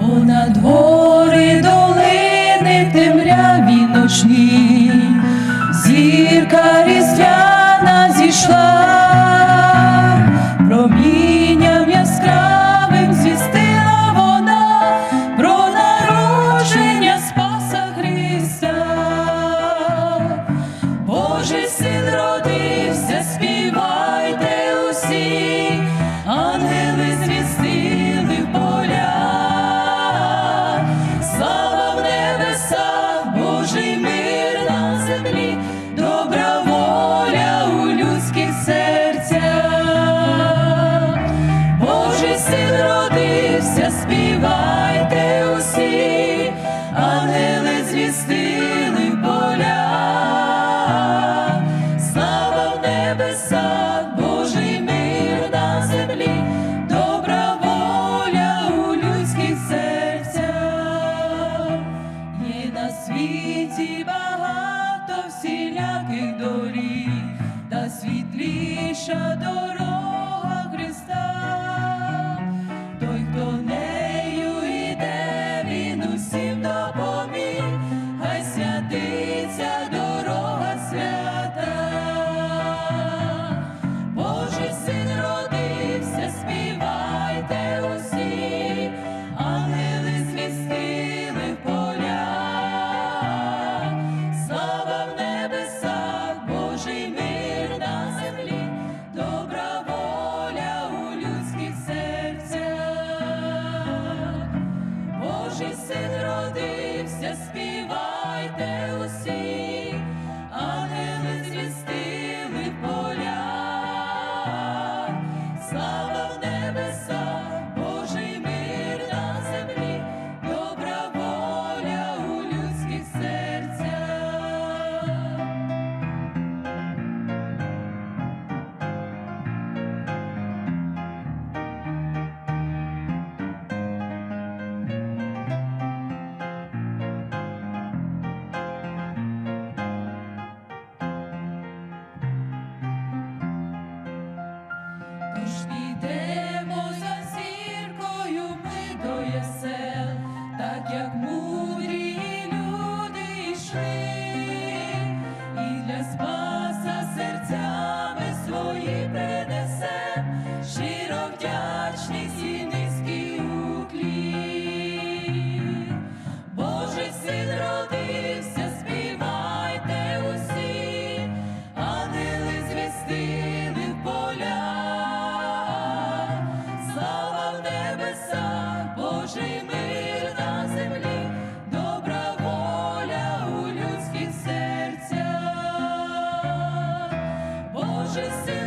Понад гори долини темряві ночні, зірка різдвяна зійшла. Радуйся, співайте усі, ангели звістили поля, слава в небесах, Божий мир на землі, добра воля у людських серцях, є на світі багато всіляких доріг, та світліша дорога. Krishna. just sais.